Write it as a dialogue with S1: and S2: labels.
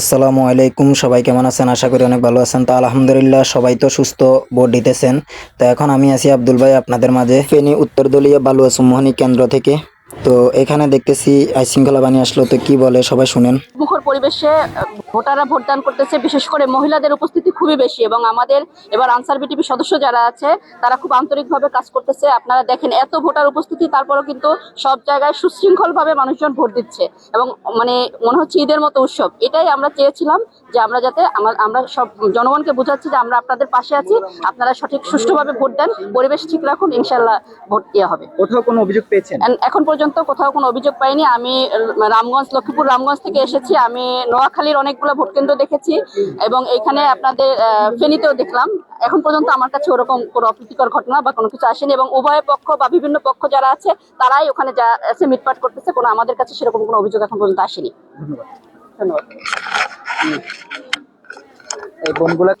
S1: আসসালামু আলাইকুম, সবাই কেমন আছেন? আশা করি অনেক ভালো আছেন। তা আলহামদুলিল্লাহ, সবাই তো সুস্থ বোর্ড দিতেছেন। তো এখন আমি আছি আব্দুল ভাই, আপনাদের মাঝে। ফেনী উত্তরদলীয় বালুয়া সম্মোহনী কেন্দ্র থেকে। তো এখানে দেখতেছি আইন শৃঙ্খলা বাণী আসলো, তো কি বলে সবাই শুনেন।
S2: মুখর পরিবেশে ভোটাররা ভোটদান করতেছে, বিশেষ করে মহিলাদের উপস্থিতি খুবই বেশি এবং আমাদের এবার আনসার বিটিপি সদস্য যারা আছে, তারা খুব আন্তরিকভাবে কাজ করতেছে। আপনারা দেখেন, এত ভোটার উপস্থিতি, তারপরেও কিন্তু সব জায়গায় সুশৃঙ্খলভাবে মানুষজন ভোট দিচ্ছে এবং মানে মনে হচ্ছে ঈদের মতো উৎসব। এটাই আমরা চেয়েছিলাম যে আমরা যাতে আমা- আমরা সব জনগণকে বোঝাচ্ছি যে আমরা আপনাদের পাশে আছি আপনারা সঠিক সুষ্ঠুভাবে ভোট দেন পরিবেশ ঠিক রাখুন ইনশাল্লাহ ভোট দেওয়া হবে।
S3: কোথাও কোনো অভিযোগ পেয়েছেন?
S2: এখন পর্যন্ত কোথাও কোনো অভিযোগ পাইনি। আমি রামগঞ্জ লক্ষ্মীপুর রামগঞ্জ থেকে এসেছি। আমি নোয়াখালীর অনেকগুলো ভোট কেন্দ্র দেখেছি এবং এখানে আপনাদের ফেনীতেও দেখলাম। এখন পর্যন্ত আমার কাছে ওরকম কোনো অপ্রীতিকর ঘটনা বা কোনো কিছু আসেনি এবং উভয় পক্ষ বা বিভিন্ন পক্ষ যারা আছে তারাই ওখানে যা আছে মিটপাট করতেছে। কোনো আমাদের কাছে সেরকম কোনো অভিযোগ এখন পর্যন্ত আসেনি।
S3: ধন্যবাদ।
S2: ধন্যবাদ।
S3: এই বোনগুলা